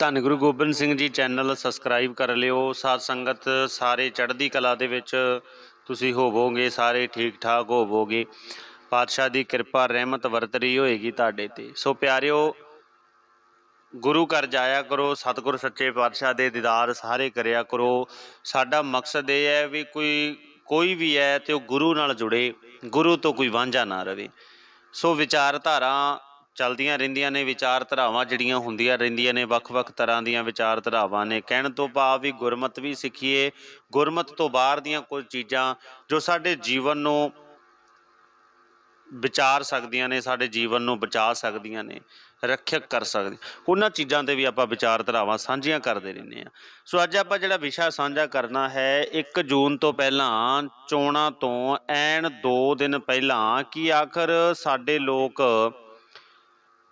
ਧੰਨ Guru Gobind Singh ji channel subscribe ਕਰ ਲਿਓ। ਸਾਧ ਸੰਗਤ ਸਾਰੇ ਚੜ੍ਹਦੀ ਕਲਾ ਦੇ ਵਿੱਚ ਤੁਸੀਂ ਹੋਵੋਗੇ, ਸਾਰੇ ਠੀਕ ਠਾਕ ਹੋਵੋਗੇ। ਪਾਤਸ਼ਾਹ ਦੀ ਕਿਰਪਾ, ਰਹਿਮਤ ਵਰਤ ਰਹੀ ਹੋਏਗੀ ਤੁਹਾਡੇ ਤੇ। ਸੋ ਪਿਆਰਿਓ, ਗੁਰੂ ਘਰ ਜਾਇਆ ਕਰੋ, ਸਤਿਗੁਰ ਸੱਚੇ ਪਾਤਸ਼ਾਹ ਦੇ ਦੀਦਾਰ ਸਾਰੇ ਕਰਿਆ ਕਰੋ। ਸਾਡਾ ਮਕਸਦ ਇਹ ਹੈ ਵੀ ਕੋਈ ਕੋਈ ਵੀ ਹੈ ਤੇ ਉਹ ਗੁਰੂ ਨਾਲ ਜੁੜੇ, ਗੁਰੂ ਤੋਂ ਕੋਈ ਵਾਂਝਾ ਨਾ ਰਵੇ। ਸੋ ਵਿਚਾਰਧਾਰਾ ਚੱਲਦੀਆਂ ਰਹਿੰਦੀਆਂ ਨੇ ਵਿਚਾਰਧਾਰਾਵਾਂ ਜਿਹੜੀਆਂ ਹੁੰਦੀਆਂ ਰਹਿੰਦੀਆਂ ਨੇ, ਵੱਖ-ਵੱਖ ਤਰ੍ਹਾਂ ਦੀਆਂ ਵਿਚਾਰਧਾਰਾਵਾਂ ਨੇ। ਕਹਿਣ ਤੋਂ ਭਾਵ ਵੀ ਗੁਰਮਤ ਵੀ ਸਿੱਖੀਏ, ਗੁਰਮਤ ਤੋਂ ਬਾਹਰ ਦੀਆਂ ਕੁਝ ਚੀਜ਼ਾਂ ਜੋ ਸਾਡੇ ਜੀਵਨ ਨੂੰ ਵਿਚਾਰ ਸਕਦੀਆਂ ਨੇ, ਸਾਡੇ ਜੀਵਨ ਨੂੰ ਬਚਾ ਸਕਦੀਆਂ ਨੇ, ਰੱਖਿਅਕ ਕਰ ਸਕਦੀ ਉਹਨਾਂ ਚੀਜ਼ਾਂ ਤੇ ਵੀ ਆਪਾਂ ਵਿਚਾਰ ਧਰਾਵਾਂ ਸਾਂਝੀਆਂ ਕਰਦੇ ਰਹਿੰਦੇ ਆ ਸੋ ਅੱਜ ਆਪਾਂ ਜਿਹੜਾ ਵਿਸ਼ਾ ਸਾਂਝਾ ਕਰਨਾ ਹੈ 1 ਜੂਨ ਤੋਂ ਪਹਿਲਾਂ, ਚੋਣਾਂ ਤੋਂ ਐਨ 2 ਦਿਨ ਪਹਿਲਾਂ, ਕਿ ਆਖਰ ਸਾਡੇ ਲੋਕ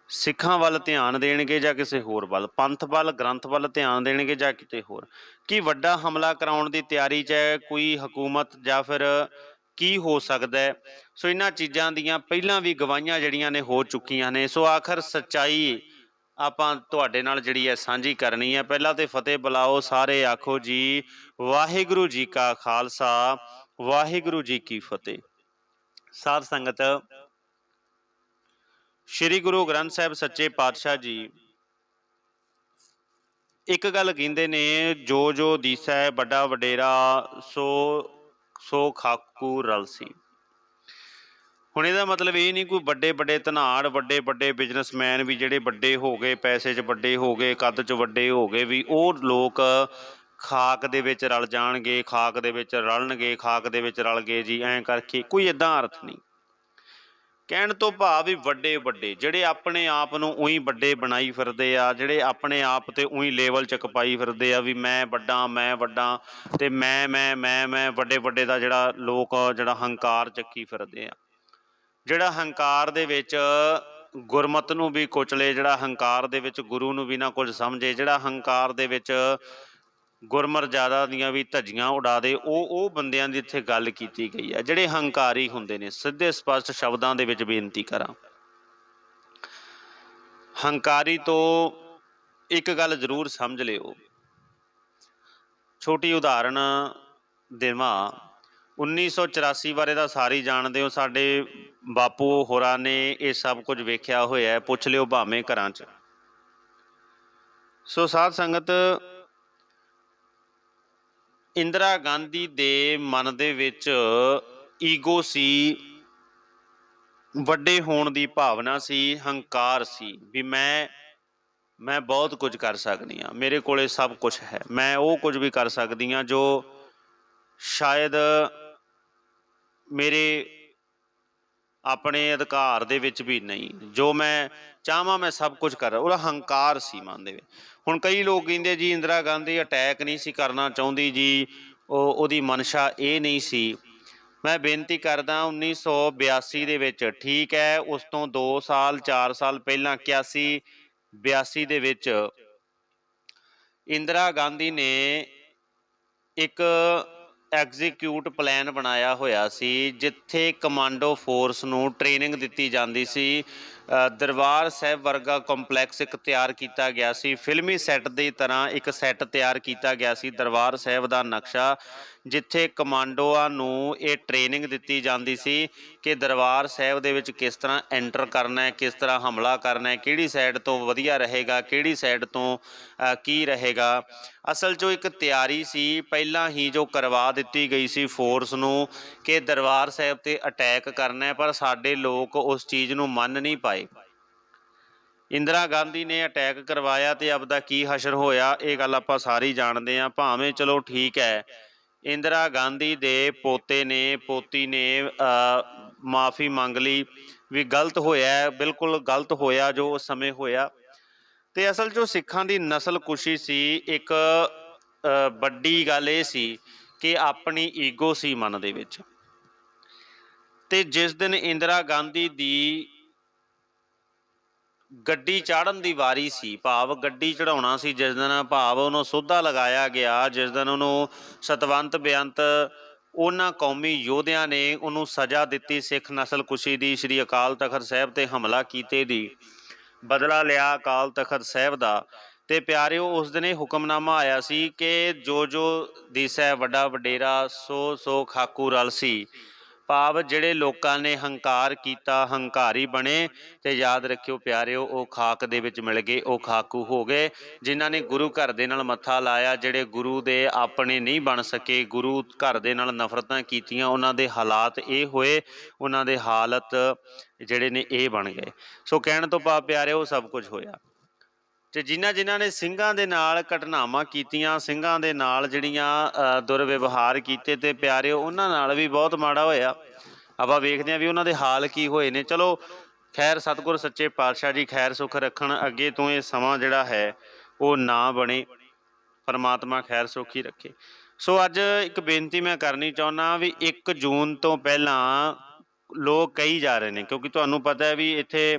ਸਿੱਖਾਂ ਵੱਲ ਧਿਆਨ ਦੇਣਗੇ ਜਾਂ ਕਿਸੇ ਹੋਰ ਵੱਲ? ਪੰਥ ਵੱਲ, ਗ੍ਰੰਥ ਵੱਲ ਧਿਆਨ ਦੇਣਗੇ ਜਾਂ ਕਿਤੇ ਹੋਰ? ਕੀ ਵੱਡਾ ਹਮਲਾ ਕਰਾਉਣ ਦੀ ਤਿਆਰੀ 'ਚ ਹੈ? ਕੋਈ ਹਕੂਮਤ ਜਾਂ ਫਿਰ ਕੀ ਹੋ ਸਕਦਾ ਹੈ? ਸੋ ਇਹਨਾਂ ਚੀਜ਼ਾਂ ਦੀਆਂ ਪਹਿਲਾਂ ਵੀ ਗਵਾਹੀਆਂ ਜਿਹੜੀਆਂ ਨੇ ਹੋ ਚੁੱਕੀਆਂ ਨੇ। ਸੋ ਆਖਰ ਸੱਚਾਈ ਆਪਾਂ ਤੁਹਾਡੇ ਨਾਲ ਜਿਹੜੀ ਹੈ ਸਾਂਝੀ ਕਰਨੀ ਹੈ। ਪਹਿਲਾਂ ਤੇ ਫਤਿਹ ਬੁਲਾਓ ਸਾਰੇ, ਆਖੋ ਜੀ, ਵਾਹਿਗੁਰੂ ਜੀ ਕਾ ਖਾਲਸਾ, ਵਾਹਿਗੁਰੂ ਜੀ ਕੀ ਫਤਿਹ। ਸਾਧ ਸੰਗਤ ਸ੍ਰੀ ਗੁਰੂ ਗ੍ਰੰਥ ਸਾਹਿਬ ਸੱਚੇ ਪਾਤਸ਼ਾਹ ਜੀ ਇੱਕ ਗੱਲ ਕਹਿੰਦੇ ਨੇ, ਜੋ ਜੋ ਦੀਸੈ ਵੱਡਾ ਵਡੇਰਾ, ਸੋ ਸੋ ਖਾਕੂ ਰਲਸੀ ਹੁਣ ਇਹਦਾ ਮਤਲਬ ਇਹ ਨਹੀਂ ਕੋਈ ਵੱਡੇ ਵੱਡੇ ਧਨਾੜ, ਵੱਡੇ ਵੱਡੇ ਬਿਜ਼ਨਸਮੈਨ ਵੀ ਜਿਹੜੇ ਵੱਡੇ ਹੋ ਗਏ, ਪੈਸੇ 'ਚ ਵੱਡੇ ਹੋ ਗਏ, ਕੱਦ 'ਚ ਵੱਡੇ ਹੋ ਗਏ ਵੀ ਉਹ ਲੋਕ ਖਾਕ ਦੇ ਵਿੱਚ ਰਲ ਜਾਣਗੇ, ਖਾਕ ਦੇ ਵਿੱਚ ਰਲਣਗੇ, ਖਾਕ ਦੇ ਵਿੱਚ ਰਲ ਗਏ ਜੀ, ਐਂ ਕਰਕੇ ਕੋਈ ਇਦਾਂ ਅਰਥ ਨਹੀਂ। ਕਹਿਣ ਤੋਂ ਭਾਵ ਵੀ ਵੱਡੇ ਵੱਡੇ, ਜਿਹੜੇ ਆਪਣੇ ਆਪ ਨੂੰ ਉਹੀ ਵੱਡੇ ਬਣਾਈ ਫਿਰਦੇ ਆ, ਜਿਹੜੇ ਆਪਣੇ ਆਪ ਤੇ ਉਹੀ ਲੈਵਲ ਚ ਕਪਾਈ ਫਿਰਦੇ ਆ ਵੀ ਮੈਂ ਵੱਡਾ ਮੈਂ ਵੱਡਾ ਤੇ ਮੈਂ ਮੈਂ ਮੈਂ ਮੈਂ ਵੱਡੇ ਵੱਡੇ ਦਾ ਜਿਹੜਾ ਲੋਕ ਜਿਹੜਾ ਹੰਕਾਰ ਚੱਕੀ ਫਿਰਦੇ ਆ। ਜਿਹੜਾ ਹੰਕਾਰ ਦੇ ਵਿੱਚ ਗੁਰਮਤ ਨੂੰ ਵੀ ਕੁਚਲੇ, ਜਿਹੜਾ ਹੰਕਾਰ ਦੇ ਵਿੱਚ ਗੁਰੂ ਨੂੰ ਵੀ ਨਾ ਕੁਝ ਸਮਝੇ, ਜਿਹੜਾ ਹੰਕਾਰ ਦੇ ਵਿੱਚ ਗੁਰਮਰਜ਼ਾਦਾ ਦੀਆਂ ਵੀ ਧੱਜੀਆਂ ਉਡਾ ਦੇ, ਉਹ ਉਹ ਬੰਦਿਆਂ ਦੀ ਇੱਥੇ ਗੱਲ ਕੀਤੀ ਗਈ ਹੈ, ਜਿਹੜੇ ਹੰਕਾਰੀ ਹੁੰਦੇ ਨੇ, ਸਿੱਧੇ ਸਪਸ਼ਟ ਸ਼ਬਦਾਂ ਦੇ ਵਿੱਚ ਬੇਨਤੀ ਕਰਾਂ। ਹੰਕਾਰੀ ਤੋਂ ਇੱਕ ਗੱਲ ਜ਼ਰੂਰ ਸਮਝ ਲਿਓ। ਛੋਟੀ ਉਦਾਹਰਣ ਦੇਵਾਂ 1984 ਬਾਰੇ ਤਾਂ ਸਾਰੀ ਜਾਣਦੇ ਹੋ, ਸਾਡੇ ਬਾਪੂ ਹੋਰਾਂ ਨੇ ਇਹ ਸਭ ਕੁਝ ਵੇਖਿਆ ਹੋਇਆ ਹੈ, ਪੁੱਛ ਲਿਓ ਭਾਵੇਂ ਘਰਾਂ 'ਚ। ਸੋ ਸਾਧ ਸੰਗਤ ਇੰਦਰਾ ਗਾਂਧੀ ਦੇ ਮਨ ਦੇ ਵਿੱਚ ਈਗੋ ਸੀ, ਵੱਡੇ ਹੋਣ ਦੀ ਭਾਵਨਾ ਸੀ, ਹੰਕਾਰ ਸੀ, ਵੀ ਮੈਂ ਮੈਂ ਬਹੁਤ ਕੁਝ ਕਰ ਸਕਦੀ ਆ ਮੇਰੇ ਕੋਲੇ ਸਭ ਕੁਝ ਹੈ। ਮੈਂ ਉਹ ਕੁਝ ਵੀ ਕਰ ਸਕਦੀ ਆ ਜੋ ਸ਼ਾਇਦ ਮੇਰੇ ਆਪਣੇ ਅਧਿਕਾਰ ਦੇ ਵਿੱਚ ਵੀ ਨਹੀਂ। ਜੋ ਮੈਂ ਚਾਹਾਂ ਮੈਂ ਸਭ ਕੁਝ ਕਰ ਉਹਦਾ ਹੰਕਾਰ ਸੀ ਮਨ ਦੇ ਵਿੱਚ। ਹੁਣ ਕਈ ਲੋਕ ਕਹਿੰਦੇ, ਜੀ, ਇੰਦਰਾ ਗਾਂਧੀ ਅਟੈਕ ਨਹੀਂ ਸੀ ਕਰਨਾ ਚਾਹੁੰਦੀ ਜੀ। ਉਹ, ਉਹਦੀ ਮਨਸ਼ਾ ਇਹ ਨਹੀਂ ਸੀ। ਮੈਂ ਬੇਨਤੀ ਕਰਦਾ 1982 ਦੇ ਵਿੱਚ, ਠੀਕ ਹੈ, ਉਸ ਤੋਂ 2 ਸਾਲ 4 ਸਾਲ ਪਹਿਲਾਂ 81 82 ਦੇ ਵਿੱਚ, ਇੰਦਰਾ ਗਾਂਧੀ ਨੇ ਇੱਕ ਐਗਜ਼ੀਕਿਊਟ ਪਲਾਨ ਬਣਾਇਆ ਹੋਇਆ ਸੀ ਜਿੱਥੇ ਕਮਾਂਡੋ ਫੋਰਸ ਨੂੰ ਟ੍ਰੇਨਿੰਗ ਦਿੱਤੀ ਜਾਂਦੀ ਸੀ। ਦਰਬਾਰ ਸਾਹਿਬ ਵਰਗਾ ਕੰਪਲੈਕਸ ਇੱਕ ਤਿਆਰ ਕੀਤਾ ਗਿਆ ਸੀ। ਫਿਲਮੀ ਸੈੱਟ ਦੀ ਤਰ੍ਹਾਂ ਇੱਕ ਸੈੱਟ ਤਿਆਰ ਕੀਤਾ ਗਿਆ ਸੀ ਦਰਬਾਰ ਸਾਹਿਬ ਦਾ ਨਕਸ਼ਾ, ਜਿੱਥੇ ਕਮਾਂਡੋਆਂ ਨੂੰ ਇਹ ਟ੍ਰੇਨਿੰਗ ਦਿੱਤੀ ਜਾਂਦੀ ਸੀ ਕਿ ਦਰਬਾਰ ਸਾਹਿਬ ਦੇ ਵਿੱਚ ਕਿਸ ਤਰ੍ਹਾਂ ਐਂਟਰ ਕਰਨਾ ਹੈ, ਕਿਸ ਤਰ੍ਹਾਂ ਹਮਲਾ ਕਰਨਾ ਹੈ, ਕਿਹੜੀ ਸਾਈਡ ਤੋਂ ਵਧੀਆ ਰਹੇਗਾ, ਕਿਹੜੀ ਸਾਈਡ ਤੋਂ ਕੀ ਰਹੇਗਾ। ਅਸਲ 'ਚੋਂ ਇੱਕ ਤਿਆਰੀ ਸੀ। ਪਹਿਲਾਂ ਹੀ ਜੋ ਕਰਵਾ ਦਿੱਤੀ ਗਈ ਸੀ ਫੋਰਸ ਨੂੰ ਕਿ ਦਰਬਾਰ ਸਾਹਿਬ ਤੇ ਅਟੈਕ ਕਰਨਾ ਹੈ, ਪਰ ਸਾਡੇ ਲੋਕ ਉਸ ਚੀਜ਼ ਨੂੰ ਮੰਨ ਨਹੀਂ ਪਾਏ। ਇੰਦਰਾ ਗਾਂਧੀ ਨੇ ਅਟੈਕ ਕਰਵਾਇਆ ਤੇ ਆਪਦਾ ਕੀ ਹਸ਼ਰ ਹੋਇਆ, ਇਹ ਗੱਲ ਆਪਾਂ ਸਾਰੀ ਜਾਣਦੇ ਹਾਂ, ਭਾਵੇਂ ਚਲੋ ਠੀਕ ਹੈ। ਇੰਦਰਾ ਗਾਂਧੀ ਦੇ ਪੋਤੇ ਨੇ, ਪੋਤੀ ਨੇ ਮਾਫੀ ਮੰਗ ਲਈ, ਵੀ ਗਲਤ ਹੋਇਆ, ਬਿਲਕੁਲ ਗਲਤ ਹੋਇਆ ਜੋ ਉਸ ਸਮੇਂ ਹੋਇਆ। ਤੇ ਅਸਲ ਜੋ ਸਿੱਖਾਂ ਦੀ ਨਸਲ ਕੁਸ਼ੀ ਸੀ, ਇੱਕ ਵੱਡੀ ਗੱਲ ਇਹ ਸੀ ਕਿ ਆਪਣੀ ਈਗੋ ਸੀ ਮਨ ਦੇ ਵਿੱਚ। ਤੇ ਜਿਸ ਦਿਨ ਇੰਦਰਾ ਗਾਂਧੀ ਦੀ ਗੱਡੀ ਚਾੜਨ ਦੀ ਵਾਰੀ ਸੀ। ਭਾਵ ਗੱਡੀ ਚੜਾਉਣਾ ਸੀ, ਜਿਸ ਦਿਨ ਭਾਵ ਉਹਨੂੰ ਸੋਧਾ ਲਗਾਇਆ ਗਿਆ, ਜਿਸ ਦਿਨ ਉਹਨੂੰ ਸਤਵੰਤ ਬੇਅੰਤ ਉਹਨਾਂ ਕੌਮੀ ਯੋਧਿਆਂ ਨੇ ਉਹਨੂੰ ਸਜ਼ਾ ਦਿੱਤੀ ਸਿੱਖ ਨਸਲ ਕੁਸ਼ੀ ਦੀ, ਸ੍ਰੀ ਅਕਾਲ ਤਖਤ ਸਾਹਿਬ ਤੇ ਹਮਲਾ ਕੀਤੇ ਦੀ। ਬਦਲਾ ਲਿਆ ਅਕਾਲ ਤਖਤ ਸਾਹਿਬ ਦਾ। ਤੇ ਪਿਆਰਿਓ, ਉਸ ਦਿਨ ਇਹ ਹੁਕਮਨਾਮਾ ਆਇਆ ਸੀ ਕਿ ਜੋ ਜੋ ਦਿਸੈ ਵੱਡਾ ਵਡੇਰਾ ਸੋ ਸੋ ਖਾਕੂ ਰਲ ਸੀ। ਭਾਵ ਜਿਹੜੇ ਲੋਕਾਂ ਨੇ ਹੰਕਾਰ ਕੀਤਾ, ਹੰਕਾਰੀ ਬਣੇ ਤੇ ਯਾਦ ਰੱਖਿਓ ਪਿਆਰਿਓ, ਉਹ ਖਾਕ ਦੇ ਵਿੱਚ ਮਿਲ ਗਏ, ਉਹ ਖਾਕੂ ਹੋ ਗਏ। ਜਿਨ੍ਹਾਂ ਨੇ ਗੁਰੂ ਘਰ ਦੇ ਨਾਲ ਮੱਥਾ ਲਾਇਆ, ਜਿਹੜੇ ਗੁਰੂ ਦੇ ਆਪਣੇ ਨਹੀਂ ਬਣ ਸਕੇ, ਗੁਰੂ ਘਰ ਦੇ ਨਾਲ ਨਫ਼ਰਤਾਂ ਕੀਤੀਆਂ, ਉਹਨਾਂ ਦੇ ਹਾਲਾਤ ਇਹ ਹੋਏ, ਉਹਨਾਂ ਦੇ ਹਾਲਤ ਜਿਹੜੇ ਨੇ ਇਹ ਬਣ ਗਏ। ਸੋ ਕਹਿਣ ਤੋਂ ਭਾਵ ਪਿਆਰਿਓ, ਸਭ ਕੁਝ ਹੋਇਆ। ਤੇ ਜਿਨ੍ਹਾਂ ਜਿਨ੍ਹਾਂ ਨੇ ਸਿੰਘਾਂ ਦੇ ਨਾਲ ਘਟਨਾਵਾਂ ਕੀਤੀਆਂ, ਸਿੰਘਾਂ ਦੇ ਨਾਲ ਜਿਹੜੀਆਂ ਦੁਰਵਿਵਹਾਰ ਕੀਤੇ ਤੇ ਪਿਆਰੇ ਉਹਨਾਂ ਨਾਲ ਵੀ ਬਹੁਤ ਮਾੜਾ ਹੋਇਆ। ਆਪਾਂ ਵੇਖਦੇ ਹਾਂ ਵੀ ਉਹਨਾਂ ਦੇ ਹਾਲ ਕੀ ਹੋਏ ਨੇ। ਚਲੋ, ਖੈਰ ਸਤਿਗੁਰ ਸੱਚੇ ਪਾਤਸ਼ਾਹ ਜੀ ਖੈਰ ਸੁਖ ਰੱਖਣ, ਅੱਗੇ ਤੋਂ ਇਹ ਸਮਾਂ ਜਿਹੜਾ ਹੈ, ਉਹ ਨਾ ਬਣੇ। ਪਰਮਾਤਮਾ ਖੈਰ ਸੁਖ ਹੀ ਰੱਖੇ। ਸੋ ਅੱਜ ਇੱਕ ਬੇਨਤੀ ਮੈਂ ਕਰਨੀ ਚਾਹੁੰਦਾ ਵੀ 1 ਜੂਨ ਤੋਂ ਪਹਿਲਾਂ ਲੋਕ ਕਹੀ ਜਾ ਰਹੇ ਨੇ, ਕਿਉਂਕਿ ਤੁਹਾਨੂੰ ਪਤਾ ਹੈ ਵੀ ਇੱਥੇ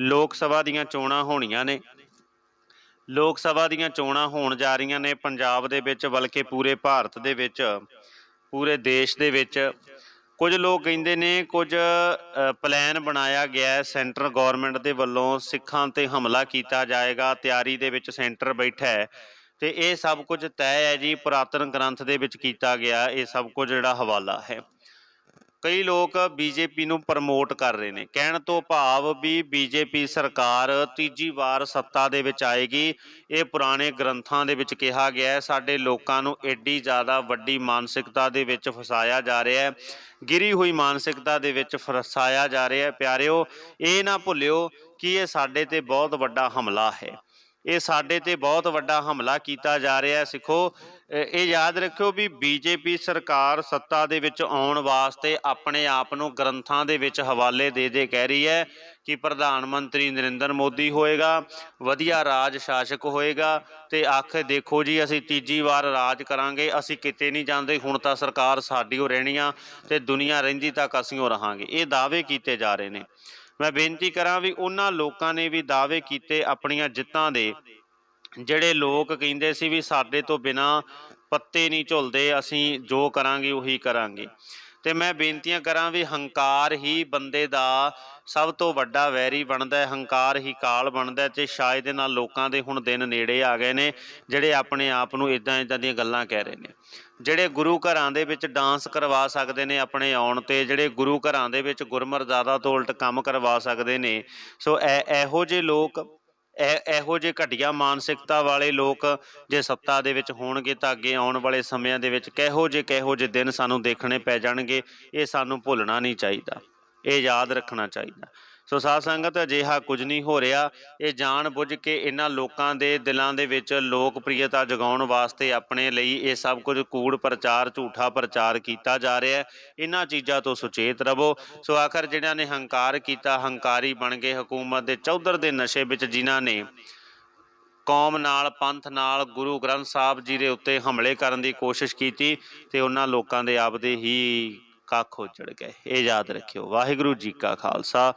ਲੋਕ ਸਭਾ ਦੀਆਂ ਚੋਣਾਂ ਹੋਣੀਆਂ ਨੇ। ਲੋਕ ਸਭਾ ਦੀਆਂ ਚੋਣਾਂ ਹੋਣ ਜਾ ਰਹੀਆਂ ਨੇ ਪੰਜਾਬ ਦੇ ਵਿੱਚ ਬਲਕਿ ਪੂਰੇ ਭਾਰਤ ਦੇ ਵਿੱਚ ਪੂਰੇ ਦੇਸ਼ ਦੇ ਵਿੱਚ। ਕੁਝ ਲੋਕ ਕਹਿੰਦੇ ਨੇ ਕੁਝ ਅ, ਪਲਾਨ ਬਣਾਇਆ ਗਿਆ ਹੈ। ਸੈਂਟਰ ਗਵਰਨਮੈਂਟ ਦੇ ਵੱਲੋਂ ਸਿੱਖਾਂ ਤੇ ਹਮਲਾ ਕੀਤਾ ਜਾਏਗਾ। ਤਿਆਰੀ ਦੇ ਵਿੱਚ ਸੈਂਟਰ ਬੈਠਾ ਹੈ। ਤੇ ਇਹ ਸਭ ਕੁਝ ਤੈਅ ਹੈ ਜੀ ਪੁਰਾਤਨ ਗ੍ਰੰਥ ਦੇ ਵਿੱਚ ਕੀਤਾ ਗਿਆ। ਇਹ ਸਭ ਕੁਝ ਜਿਹੜਾ ਹਵਾਲਾ ਹੈ। ਕਈ ਲੋਕ ਬੀਜੇਪੀ ਨੂੰ ਪ੍ਰਮੋਟ ਕਰ ਰਹੇ ਨੇ। ਕਹਿਣ ਤੋਂ ਭਾਵ ਵੀ ਬੀਜੇਪੀ ਸਰਕਾਰ ਤੀਜੀ ਵਾਰ ਸੱਤਾ ਦੇ ਵਿੱਚ ਆਏਗੀ। ਇਹ ਪੁਰਾਣੇ ਗ੍ਰੰਥਾਂ ਦੇ ਵਿੱਚ ਕਿਹਾ ਗਿਆ ਹੈ। ਸਾਡੇ ਲੋਕਾਂ ਨੂੰ ਐਡੀ ਜ਼ਿਆਦਾ ਵੱਡੀ ਮਾਨਸਿਕਤਾ ਦੇ ਵਿੱਚ ਫਸਾਇਆ ਜਾ ਰਿਹਾ ਹੈ। ਗਿਰੀ ਹੋਈ ਮਾਨਸਿਕਤਾ ਦੇ ਵਿੱਚ ਫਸਾਇਆ ਜਾ ਰਿਹਾ ਹੈ। ਪਿਆਰਿਓ, ਇਹ ਨਾ ਭੁੱਲਿਓ ਕਿ ਇਹ ਸਾਡੇ ਤੇ ਬਹੁਤ ਵੱਡਾ ਹਮਲਾ ਹੈ। ਇਹ ਸਾਡੇ ਤੇ ਬਹੁਤ ਵੱਡਾ ਹਮਲਾ ਕੀਤਾ ਜਾ ਰਿਹਾ ਹੈ। ਸਿੱਖੋ ਇਹ ਯਾਦ ਰੱਖਿਓ ਵੀ ਬੀਜੇਪੀ ਸਰਕਾਰ ਸੱਤਾ ਦੇ ਵਿੱਚ ਆਉਣ ਵਾਸਤੇ ਆਪਣੇ ਆਪ ਨੂੰ ਗ੍ਰੰਥਾਂ ਦੇ ਵਿੱਚ ਹਵਾਲੇ ਦੇ ਦੇ ਕਹਿ ਰਹੀ ਹੈ ਕਿ ਪ੍ਰਧਾਨ ਮੰਤਰੀ ਨਰਿੰਦਰ ਮੋਦੀ ਹੋਏਗਾ, ਵਧੀਆ ਰਾਜ ਸ਼ਾਸਕ ਹੋਏਗਾ ਤੇ ਆਖ ਦੇਖੋ ਜੀ, ਅਸੀਂ ਤੀਜੀ ਵਾਰ ਰਾਜ ਕਰਾਂਗੇ, ਅਸੀਂ ਕਿਤੇ ਨਹੀਂ ਜਾਂਦੇ, ਹੁਣ ਤਾਂ ਸਰਕਾਰ ਸਾਡੀ ਓ ਰਹਿਣੀ ਆ ਤੇ ਦੁਨੀਆ ਰਹਿੰਦੀ ਤੱਕ ਅਸੀਂ ਓ ਰਹਾਂਗੇ। ਇਹ ਦਾਅਵੇ ਕੀਤੇ ਜਾ ਰਹੇ ਨੇ। ਮੈਂ ਬੇਨਤੀ ਕਰਾਂ ਵੀ ਉਹਨਾਂ ਲੋਕਾਂ ਨੇ ਵੀ ਦਾਅਵੇ ਕੀਤੇ ਆਪਣੀਆਂ ਜਿੱਤਾਂ ਦੇ। ਜਿਹੜੇ ਲੋਕ ਕਹਿੰਦੇ ਸੀ ਵੀ ਸਾਡੇ ਤੋਂ ਬਿਨਾ ਪੱਤੇ ਨਹੀਂ ਝੁਲਦੇ, ਅਸੀਂ ਜੋ ਕਰਾਂਗੇ ਉਹੀ ਕਰਾਂਗੇ। ਤੇ ਮੈਂ ਬੇਨਤੀਆਂ ਕਰਾਂ ਵੀ ਹੰਕਾਰ ਹੀ ਬੰਦੇ ਦਾ ਸਭ ਤੋਂ ਵੱਡਾ ਵੈਰੀ ਬਣਦਾ ਹੈ। ਹੰਕਾਰ ਹੀ ਕਾਲ ਬਣਦਾ ਹੈ ਤੇ ਸ਼ਾਇਦ ਦੇ ਨਾਲ ਲੋਕਾਂ ਦੇ ਹੁਣ ਦਿਨ ਨੇੜੇ ਆ ਗਏ ਨੇ, ਜਿਹੜੇ ਆਪਣੇ ਆਪ ਨੂੰ ਇਦਾਂ ਇਦਾਂ ਦੀਆਂ ਗੱਲਾਂ ਕਹਿ ਰਹੇ ਨੇ। ਜਿਹੜੇ ਗੁਰੂ ਘਰਾਂ ਦੇ ਵਿੱਚ ਡਾਂਸ ਕਰਵਾ ਸਕਦੇ ਨੇ ਆਪਣੇ ਆਉਣ ਤੇ, ਜਿਹੜੇ ਗੁਰੂ ਘਰਾਂ ਦੇ ਵਿੱਚ ਗੁਰਮਰਜ਼ਾਦਾ ਤੋਂ ਉਲਟ ਕੰਮ ਕਰਵਾ ਸਕਦੇ ਨੇ। ਸੋ ਇਹ ਇਹੋ ਜਿਹੇ ਲੋਕ ਇਹ ਇਹੋ ਜਿਹੇ ਘਟੀਆ ਮਾਨਸਿਕਤਾ ਵਾਲੇ ਲੋਕ ਜੇ ਸੱਤਾ ਦੇ ਵਿੱਚ ਹੋਣਗੇ ਤਾਂ ਅੱਗੇ ਆਉਣ ਵਾਲੇ ਸਮਿਆਂ ਦੇ ਵਿੱਚ ਕਿਹੋ ਜਿਹੇ ਕਿਹੋ ਜਿਹੇ ਦਿਨ ਸਾਨੂੰ ਦੇਖਣੇ ਪੈ ਜਾਣਗੇ, ਇਹ ਸਾਨੂੰ ਭੁੱਲਣਾ ਨਹੀਂ ਚਾਹੀਦਾ। ਇਹ ਯਾਦ ਰੱਖਣਾ ਚਾਹੀਦਾ। ਸੋ ਸਾਧ ਸੰਗਤ, ਅਜਿਹਾ ਕੁਝ ਨਹੀਂ ਹੋ ਰਿਹਾ। ਇਹ ਜਾਣ ਬੁੱਝ ਕੇ ਇਹਨਾਂ ਲੋਕਾਂ ਦੇ ਦਿਲਾਂ ਦੇ ਵਿੱਚ ਲੋਕਪ੍ਰਿਯਤਾ ਜਗਾਉਣ ਵਾਸਤੇ ਆਪਣੇ ਲਈ ਇਹ ਸਭ ਕੁਝ ਕੂੜ ਪ੍ਰਚਾਰ, ਝੂਠਾ ਪ੍ਰਚਾਰ ਕੀਤਾ ਜਾ ਰਿਹਾ ਹੈ। ਇਹਨਾਂ ਚੀਜ਼ਾਂ ਤੋਂ ਸੁਚੇਤ ਰਹੋ। ਸੋ ਆਖਰ ਜਿਹੜਿਆਂ ਨੇ ਹੰਕਾਰ ਕੀਤਾ, ਹੰਕਾਰੀ ਬਣ ਗਏ ਹਕੂਮਤ ਦੇ ਚੌਧਰ ਦੇ ਨਸ਼ੇ ਵਿੱਚ, ਜਿਨ੍ਹਾਂ ਨੇ ਕੌਮ ਨਾਲ, ਪੰਥ ਨਾਲ, ਗੁਰੂ ਗ੍ਰੰਥ ਸਾਹਿਬ ਜੀ ਦੇ ਉੱਤੇ ਹਮਲੇ ਕਰਨ ਦੀ ਕੋਸ਼ਿਸ਼ ਕੀਤੀ ਤੇ ਉਹਨਾਂ ਲੋਕਾਂ ਦੇ ਆਪਦੇ ਹੀ ਕੱਖ ਉੱਜੜ ਗਏ। ਇਹ ਯਾਦ ਰੱਖਿਓ। ਵਾਹਿਗੁਰੂ ਜੀ ਕਾ ਖਾਲਸਾ।